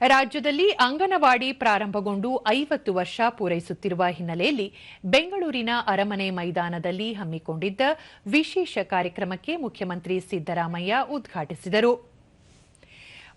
ರಾಜ್ಯದಲ್ಲಿ ಅಂಗನವಾಡಿ ಪ್ರಾರಂಭಗೊಂಡು ಐವತ್ತು ವರ್ಷ ಪೂರೈಸುತ್ತಿರುವ ಹಿನ್ನೆಲೆಯಲ್ಲಿ ಬೆಂಗಳೂರಿನ ಅರಮನೆ ಮೈದಾನದಲ್ಲಿ ಹಮ್ಮಿಕೊಂಡಿದ್ದ ವಿಶೇಷ ಕಾರ್ಯಕ್ರಮಕ್ಕೆ ಮುಖ್ಯಮಂತ್ರಿ ಸಿದ್ದರಾಮಯ್ಯ ಉದ್ಘಾಟಿಸಿದರು.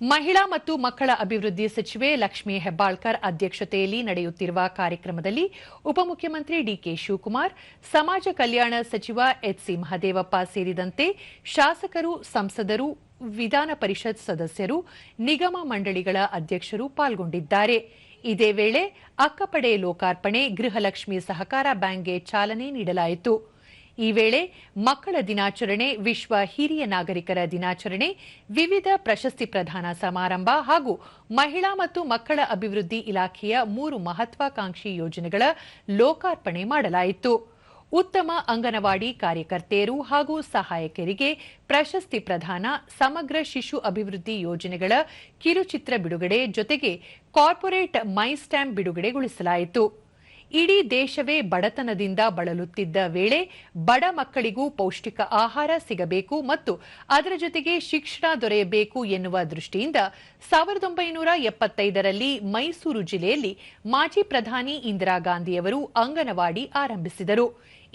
ಮಹಿಳಾ ಮತ್ತು ಮಕ್ಕಳ ಅಭಿವೃದ್ಧಿ ಸಚಿವೆ ಲಕ್ಷ್ಮೀ ಹೆಬ್ಬಾಳ್ಕರ್ ಅಧ್ಯಕ್ಷತೆಯಲ್ಲಿ ನಡೆಯುತ್ತಿರುವ ಕಾರ್ಯಕ್ರಮದಲ್ಲಿ ಉಪಮುಖ್ಯಮಂತ್ರಿ ಡಿಕೆ ಶಿವಕುಮಾರ್, ಸಮಾಜ ಕಲ್ಯಾಣ ಸಚಿವ ಎಚ್ಸಿ ಮಹದೇವಪ್ಪ ಸೇರಿದಂತೆ ಶಾಸಕರು, ಸಂಸದರು ವಿಧಾನ ಪರಿಷತ್ ಸದಸ್ಯರು, ನಿಗಮ ಮಂಡಳಿಗಳ ಅಧ್ಯಕ್ಷರು ಪಾಲ್ಗೊಂಡಿದ್ದಾರೆ. ಇದೇ ವೇಳೆ ಅಕ್ಕಪಡೆ ಲೋಕಾರ್ಪಣೆ, ಗೃಹಲಕ್ಷ್ಮಿ ಸಹಕಾರ ಬ್ಯಾಂಕ್ಗೆ ಚಾಲನೆ ನೀಡಲಾಯಿತು. ಈ ವೇಳೆ ಮಕ್ಕಳ ದಿನಾಚರಣೆ, ವಿಶ್ವ ಹಿರಿಯ ನಾಗರಿಕರ ದಿನಾಚರಣೆ, ವಿವಿಧ ಪ್ರಶಸ್ತಿ ಪ್ರದಾನ ಸಮಾರಂಭ ಹಾಗೂ ಮಹಿಳಾ ಮತ್ತು ಮಕ್ಕಳ ಅಭಿವೃದ್ಧಿ ಇಲಾಖೆಯ ಮೂರು ಮಹತ್ವಾಕಾಂಕ್ಷಿ ಯೋಜನೆಗಳ ಲೋಕಾರ್ಪಣೆ ಮಾಡಲಾಯಿತು. ಉತ್ತಮ ಅಂಗನವಾಡಿ ಕಾರ್ಯಕರ್ತೆಯರು ಹಾಗೂ ಸಹಾಯಕರಿಗೆ ಪ್ರಶಸ್ತಿ ಪ್ರದಾನ, ಸಮಗ್ರ ಶಿಶು ಅಭಿವೃದ್ಧಿ ಯೋಜನೆಗಳ ಕಿರುಚಿತ್ರ ಬಿಡುಗಡೆ ಜೊತೆಗೆ ಕಾರ್ಪೊರೇಟ್ ಮೈ ಸ್ಟ್ಯಾಂಪ್ ಬಿಡುಗಡೆಗೊಳಿಸಲಾಯಿತು. ಇಡೀ ದೇಶವೇ ಬಡತನದಿಂದ ಬಳಲುತ್ತಿದ್ದ ವೇಳೆ ಬಡ ಮಕ್ಕಳಿಗೂ ಪೌಷ್ಟಿಕ ಆಹಾರ ಸಿಗಬೇಕು ಮತ್ತು ಅದರ ಜೊತೆಗೆ ಶಿಕ್ಷಣ ದೊರೆಯಬೇಕು ಎನ್ನುವ ದೃಷ್ಟಿಯಿಂದ ಸಾವಿರದ ಒಂಬೈನೂರ ಎಪ್ಪತ್ತೈದರಲ್ಲಿ ಮೈಸೂರು ಜಿಲ್ಲೆಯಲ್ಲಿ ಮಾಜಿ ಪ್ರಧಾನಿ ಇಂದಿರಾ ಗಾಂಧಿಯವರು ಅಂಗನವಾಡಿ ಆರಂಭಿಸಿದರು.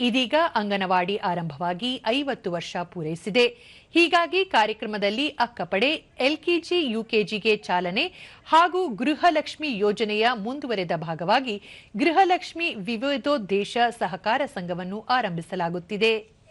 ಇದೀಗ ಅಂಗನವಾಡಿ ಆರಂಭವಾಗಿ ಐವತ್ತು ವರ್ಷ ಪೂರೈಸಿದೆ. ಹೀಗಾಗಿ ಕಾರ್ಯಕ್ರಮದಲ್ಲಿ ಅಕ್ಕಪಡೆ, ಎಲ್ಕೆಜಿ, ಯುಕೆಜಿಗೆ ಚಾಲನೆ ಹಾಗೂ ಗೃಹಲಕ್ಷ್ಮಿ ಯೋಜನೆಯ ಮುಂದುವರೆದ ಭಾಗವಾಗಿ ಗೃಹಲಕ್ಷ್ಮಿ ವಿವಿಧೋದ್ದೇಶ ಸಹಕಾರ ಸಂಘವನ್ನು ಆರಂಭಿಸಲಾಗುತ್ತಿದೆ.